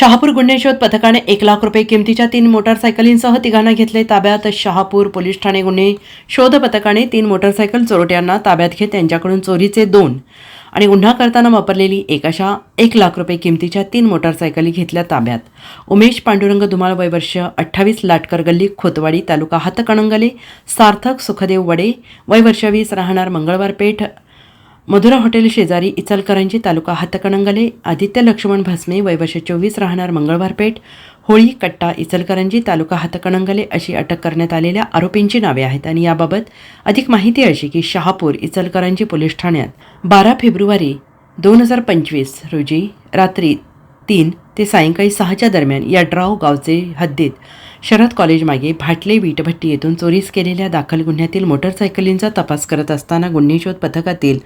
शहापूर गुन्हे शोध पथकाने एक लाख रुपये किमतीच्या तीन मोटारसायकलींसह तिघांना घेतले ताब्यात. शहापूर पोलीस ठाणे गुन्हे शोध पथकाने तीन मोटारसायकल चोरट्यांना ताब्यात घेत त्यांच्याकडून चोरीचे दोन आणि गुन्हा करताना वापरलेली एक अशा एक लाख रुपये किमतीच्या तीन मोटारसायकली घेतल्या ताब्यात. उमेश पांडुरंग धुमाळ वयवर्ष अठ्ठावीस लाटकर गल्ली खोतवाडी तालुका हातकणंगले सार्थक सुखदेव वडे वयवर्ष वीस राहणार मंगळवार पेठ मधुरा हॉटेल शेजारी इचलकरंजी तालुका हातकणंगले आदित्य लक्ष्मण भस्मे वयवर्ष चोवीस राहणार मंगळवार पेठ होळी कट्टा इचलकरंजी तालुका हातकणंगले अशी अटक करण्यात आलेल्या आरोपींची नावे आहेत आणि याबाबत अधिक माहिती अशी की शहापूर इचलकरंजी पोलीस ठाण्यात बारा फेब्रुवारी दोन हजार पंचवीस रोजी रात्री तीन ते सायंकाळी सहाच्या दरम्यान या ड्राव गावचे हद्दीत शरद कॉलेजमागे भाटले वीटभट्टी येथून चोरीस केलेल्या दाखल गुन्ह्यातील मोटरसायकलींचा तपास करत असताना गुन्हे शोध पथकातील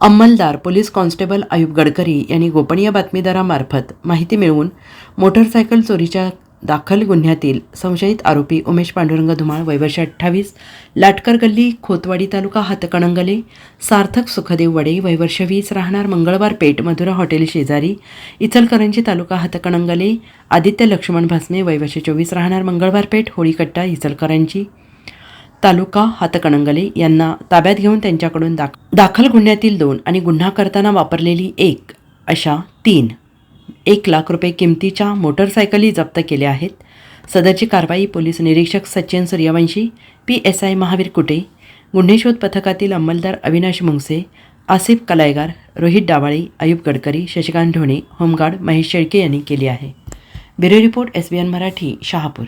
अंमलदार पोलीस कॉन्स्टेबल आयुब गडकरी यांनी गोपनीय बातमीदारामार्फत माहिती मिळवून मोटरसायकल चोरीच्या दाखल गुन्ह्यातील संशयित आरोपी उमेश पांडुरंग धुमाळ वयवर्ष अठ्ठावीस लाटकर गल्ली खोतवाडी तालुका हातकणंगले सार्थक सुखदेव वडे वयवर्ष वीस राहणार मंगळवार पेठ मधुरा हॉटेल शेजारी इचलकरंजी तालुका हातकणंगले आदित्य लक्ष्मण भासने वयवर्ष चोवीस राहणार मंगळवार पेठ होळीकट्टा इचलकरंजी तालुका हातकणंगले यांना ताब्यात घेऊन त्यांच्याकडून दाख दाखल गुन्ह्यातील दोन आणि गुन्हा करताना वापरलेली एक अशा तीन एक लाख रुपये किमतीच्या मोटरसायकली जप्त केल्या आहेत. सदरची कारवाई पोलीस निरीक्षक Sachin Suryavanshi P S I Mahavir Kute गुन्हे शोध पथकातील अंमलदार अविनाश मुंगसे आसिफ कलायगार रोहित डावाळे अयूब गडकरी शशिकांत ढोणे होमगार्ड महेश शेळके यांनी केली आहे. Bureau report S B N Marathi Shahapur.